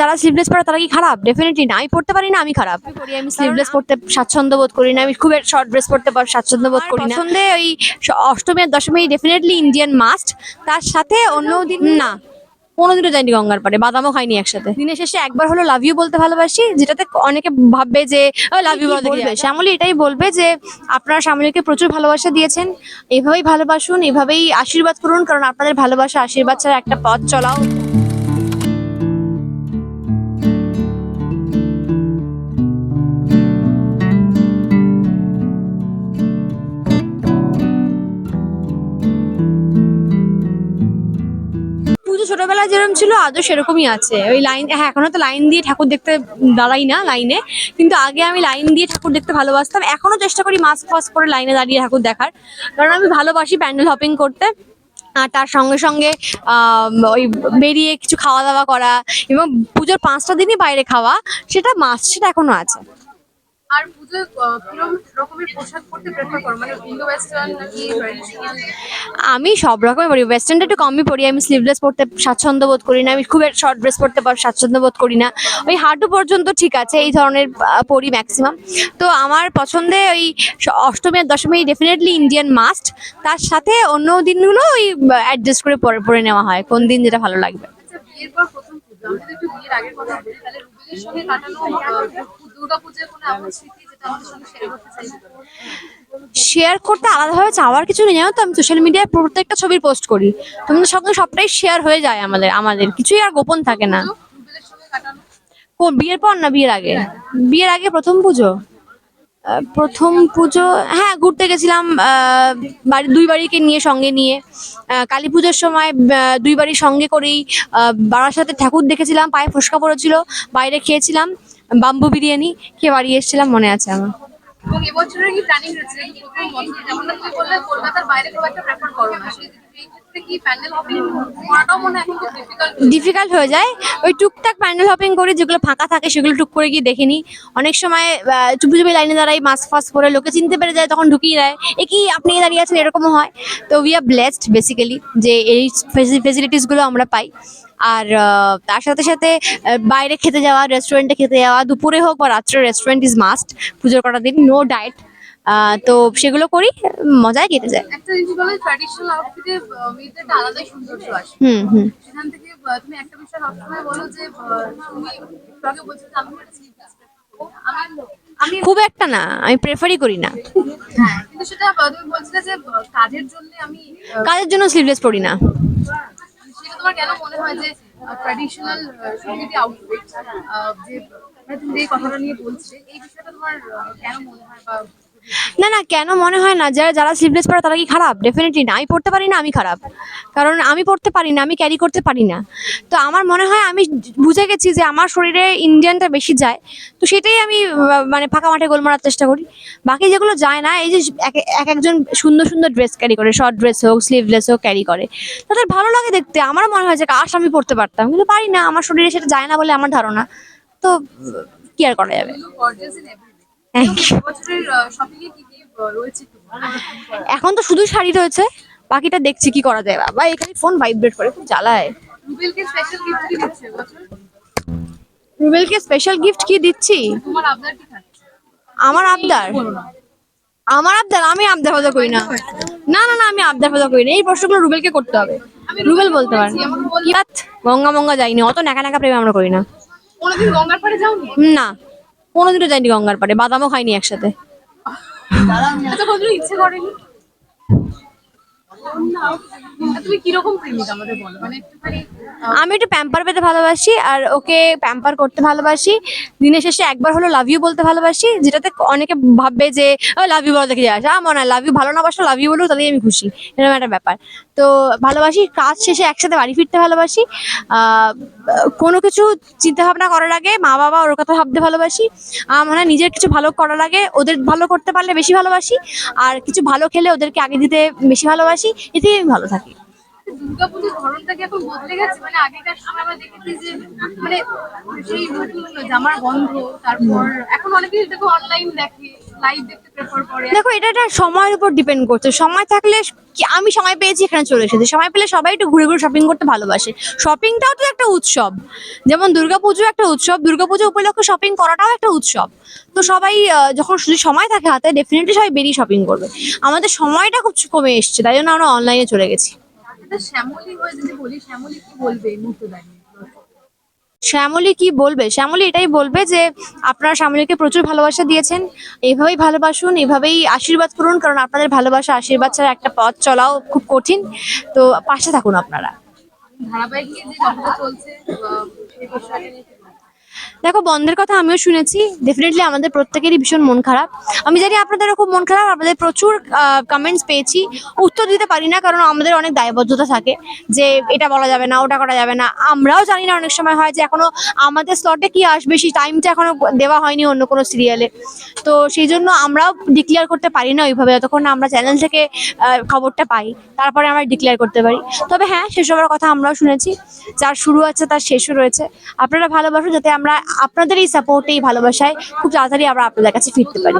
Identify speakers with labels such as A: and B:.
A: যারা স্লিভলেস পরে তারা কি খারাপ? ডেফিনেটলি না। আমি পড়তে পারি না আমি খারাপ। আমি পরি আমি স্লিভলেস পড়তে স্বাচ্ছন্দ্য বোধ করি না। আমি খুব শর্ট ড্রেস পড়তে পার স্বাচ্ছন্দ্য বোধ করি না। পছন্দে ওই অষ্টমী আর দশমী ডেফিনেটলি ইন্ডিয়ান মাস্ট তার সাথে অন্য দিন না। কোনোদিনও যাইনি গঙ্গার পাড়ে। বাদামও খাইনি একসাথে। দিনের শেষে একবার হলো লাভ ইউ বলতে ভালোবাসি যেটাতে অনেকে ভাববে যে লাভ ইউ বলতে বলবে? শ্যামলী এটাই বলবে যে আপনারা শ্যামলীকে প্রচুর ভালোবাসা দিয়েছেন। এভাবেই ভালোবাসুন এভাবেই আশীর্বাদ করুন কারণ আপনাদের ভালোবাসা আশীর্বাদ ছাড়া একটা পথ চলাও পুজো ছোটবেলায় যেরকম ছিল, আজও সেরকমই আছে। ওই লাইন হ্যাঁ এখনও তো লাইন দিয়ে ঠাকুর দেখতে দাঁড়াই না লাইনে কিন্তু আগে আমি লাইন দিয়ে ঠাকুর দেখতে ভালোবাসতাম। এখনও চেষ্টা করি মাস্ক ফাস্ক করে লাইনে দাঁড়িয়ে ঠাকুর দেখার। কারণ আমি ভালোবাসি প্যান্ডেল হপিং করতে। আর তার সঙ্গে সঙ্গে ওই বেরিয়ে কিছু খাওয়া দাওয়া করা এবং পুজোর পাঁচটা দিনই বাইরে খাওয়া, সেটা মাস্ট সেটা এখনও আছে।
B: আর পুজোয় কিরম রকমের পোশাক পরতে প্রেফার করো? মানে ইন্ডো ওয়েস্টার্ন নাকি
A: আমি সব রকমের পরি। ওয়েস্টার্নটা একটু কমই পরি। আমি স্লিভলেস পরতে স্বাচ্ছন্দ্য বোধ করি না। আমি খুব শর্ট ড্রেস পরতে পার স্বাচ্ছন্দ্য বোধ করি না। ওই হাঁটু পর্যন্ত ঠিক আছে এই ধরনের পরি ম্যাক্সিমাম তো আমার পছন্দে ওই অষ্টমী আর দশমী ডেফিনেটলি ইন্ডিয়ান মাস্ট তার সাথে অন্য দিনগুলো ওই অ্যাডজাস্ট করে পরে পরে নেওয়া হয়। কোন দিন যেটা ভালো লাগবে।
B: আচ্ছা বিয়ের পর প্রথম পুজো। একটু বিয়ের আগের কথা বলি তাহলে সঙ্গে কাটানো দুর্গাপূজার কোনো এমন স্মৃতি যেটা আমাদের সঙ্গে শেয়ার করতে চাইবে
A: শেয়ার করতে আলাদাভাবে চাওয়ার কিছু নেই জানো তো? আমি সোশ্যাল মিডিয়ায় প্রত্যেকটা ছবির পোস্ট করি। তোমাদের সঙ্গে সবটাই শেয়ার হয়ে যায় আমাদের আমাদের। কিছুই আর গোপন থাকে না। বিয়ের পর না বিয়ের আগে? বিয়ের আগে প্রথম পুজো? প্রথম পুজো হ্যাঁ ঘুরতে গেছিলাম বাড়ি, দুই বাড়িকে নিয়ে, সঙ্গে নিয়ে। কালী পুজোর সময় দুই বাড়ির সঙ্গে করেই বারাসাতে ঠাকুর দেখেছিলাম, পায়ে ফোসকা পড়েছিল, বাইরে খেয়েছিলাম, বাম্বু বিরিয়ানি, খেয়ে বাড়ি এসেছিলাম, মনে আছে আমার।
B: এবং এবছরের কি প্ল্যানিং কলকাতার বাইরে খুব একটা প্রেফার করো না। ডিফিকাল্ট
A: হয়ে যায়। ওই টুকটাক প্যান্ডেল হপিং করি, যেগুলো ফাঁকা থাকে সেগুলো টুক করে গিয়ে দেখে নিই। অনেক সময় চুপি চুপি লাইনে দাঁড়াই মাস্ক ফাস্ক পরে লোকে চিনতে পেরে যায়, তখন ঢুকিয়ে দেয়। এ কি, আপনি দাঁড়িয়ে আছেন? এরকমও হয়। তো উই আর ব্লেসড বেসিক্যালি যে এই ফেসিলিটিসগুলো আমরা পাই। আর তার সাথে সাথে বাইরে খেতে যাওয়া রেস্টুরেন্টে খেতে যাওয়া, দুপুরে হোক বা রাত্রে রেস্টুরেন্ট ইজ মাস্ট পুজোর কটা দিন নো ডায়েট তো সেগুলো করি মজায় কেটে যায়।
B: একটা জিনিস বলে ট্র্যাডিশনাল আউটফিটে মেয়েদের একটা আলাদাই সৌন্দর্য আসে।
A: হুম হুম।
B: সেখান থেকে তুমি একটা বিষয় সবসময় বলো যে তুমি আগে বলছো যে আমি একটা স্লিভলেস আমি আমি
A: খুব একটা না আমি প্রেফারই করি না।
B: হ্যাঁ কিন্তু সেটা তুমি বলছিলে যে কাজের জন্য আমি
A: কাজের জন্য স্লিভলেস পরি না।
B: সেটা তোমার কেন মনে হয় যে ট্র্যাডিশনাল সঙ্গীতি আউটফিট যে মানে তুমি কথাটা নিয়ে বলছিলে এই বিষয়টা তোমার কেন মনে হয় বা
A: না না, কেন মনে হয় না? যারা যারা স্লিভলেস পরে তারা কি খারাপ? ডেফিনেটলি না। আমি পড়তে পারি না, আমি খারাপ। কারণ আমি পড়তে পারি না, আমি ক্যারি করতে পারি না। তো আমার মনে হয় আমি বুঝে গেছি যে আমার শরীরে ইন্ডিয়ানটা বেশি যায়। তো সেটাই আমি মানে ফাঁকা মাঠে গোল মারার চেষ্টা করি। বাকি যেগুলো যায় না, এই যে এক এক একজন সুন্দর সুন্দর ড্রেস ক্যারি করে। শর্ট ড্রেস হোক স্লিভলেস হোক ক্যারি করে। তাদের ভালো লাগে দেখতে। আমার মনে হয় যে কাশ, আমি পড়তে পারতাম। কিন্তু পারি না। আমার শরীরে সেটা যায় না বলে আমার ধারণা। তো কি আর করা যাবে? এখন তো শুধু শাড়ি রয়েছে বাকিটা দেখছি কি করা যায়। বাবা এখানে ফোন ভাইব্রেট করে খুব জ্বালায়।
B: রুবেলকে স্পেশাল গিফট কি দিচ্ছে
A: আমার আবদার? আমার আবদার? আমি আবদার ফজা করি না। না না না আমি আবদার ফজা করি না। এই প্রশ্নগুলো রুবেলকে করতে হবে। রুবেল বলতে পারে। গঙ্গা মঙ্গা যাইনি। অত নাকা নাকা প্রেম আমরা করি না। না। কোনোদিনও যাইনি গঙ্গার পাড়ে বাদামও খাইনি একসাথে।
B: আচ্ছা ইচ্ছে করেনি? বলো? মানে
A: আমি একটু প্যাম্পার পেতে ভালোবাসি আর ওকে প্যাম্পার করতে ভালোবাসি। দিনের শেষে একবার হলো লাভ ইউ বলতে ভালোবাসি যেটাতে অনেকে ভাববে যে লাভ ইউ বলা দেখে যাস। আমার না লাভ ইউ ভালো না বাসা লাভ ইউ বলেও তাহলেই আমি খুশি। এরকম একটা ব্যাপার। তো ভালোবাসি কাজ শেষে একসাথে বাড়ি ফিরতে ভালোবাসি। আহ, কোনো কিছু চিন্তা ভাবনা করার আগে মা বাবা ওর কথা ভাবতে ভালোবাসি। আমার মনে নিজের কিছু ভালো করার আগে ওদের ভালো করতে পারলে বেশি ভালোবাসি। আর কিছু ভালো খেলে ওদেরকে আগে দিতে বেশি ভালোবাসি। এতেই আমি ভালো থাকি।
B: দুর্গাপুজোর ধরনটা কি এখন বদলে গেছে? মানে আগেকার সময় আমরা দেখেছি যে মানে সেই নতুন জামার গন্ধ, তারপর এখন অনেকেই দেখো অনলাইন দেখে। লাইভ দেখতে প্রেফার করে?
A: দেখো এটা একটা সময়ের উপর ডিপেন্ড করছে। সময় থাকলে আমি সময় পেয়েছি এখানে চলে এসেছি। সময় পেলে সবাই একটু ঘুরে ঘুরে শপিং করতে ভালোবাসে। শপিংটাও তো একটা উৎসব। যেমন দুর্গাপুজো একটা উৎসব দুর্গাপুজো উপলক্ষে শপিং করাটাও একটা উৎসব। তো সবাই যখন শুধু সময় থাকে হাতে ডেফিনেটলি সবাই বেরিয়ে শপিং করবে। আমাদের সময়টা খুব কমে এসছে তাই জন্য আমরা অনলাইনে চলে গেছি।
B: শ্যামলী হয়ে যদি বলি শ্যামলী কি বলবে দাঁড়িয়ে
A: শ্যামলী কি বলবে? শ্যামলী এটাই বলবে যে, আপনারা শ্যামলীকে প্রচুর ভালোবাসা দিয়েছেন। এভাবেই ভালোবাসুন, এভাবেই আশীর্বাদ করুন, কারণ আপনাদের ভালোবাসা, আশীর্বাদ ছাড়া একটা পথ চলাও খুব কঠিন। তো পাশে থাকুন আপনারা।
B: ধারাবাহিক চলছে
A: দেখো, বন্ধের কথা আমিও শুনেছি। ডেফিনেটলি আমাদের প্রত্যেকেরই ভীষণ মন খারাপ। আমি জানি আপনাদেরও খুব মন খারাপ, আপনাদের প্রচুর কমেন্টস পেয়েছি। উত্তর দিতে পারি না, কারণ আমাদের অনেক দায়বদ্ধতা থাকে যে এটা বলা যাবে না, ওটা করা যাবে না। আমরাও জানি না, অনেক সময় হয় যে এখনও আমাদের স্লটে কি আসবে, সেই টাইমটা এখনও দেওয়া হয়নি অন্য কোনো সিরিয়ালে তো সেই জন্য আমরাও ডিক্লেয়ার করতে পারি না ওইভাবে, যতক্ষণ না আমরা চ্যানেল থেকে খবরটা পাই। তারপরে আমরা ডিক্লেয়ার করতে পারি। তবে হ্যাঁ সেসবের কথা আমরাও শুনেছি। যার শুরু আছে, তার শেষও রয়েছে। আপনারা ভালোবাসুন যাতে আমরা আপনাদের এই সাপোর্টে এই ভালোবাসায় খুব তাড়াতাড়ি আমরা আপনাদের কাছে ফিরতে পারি।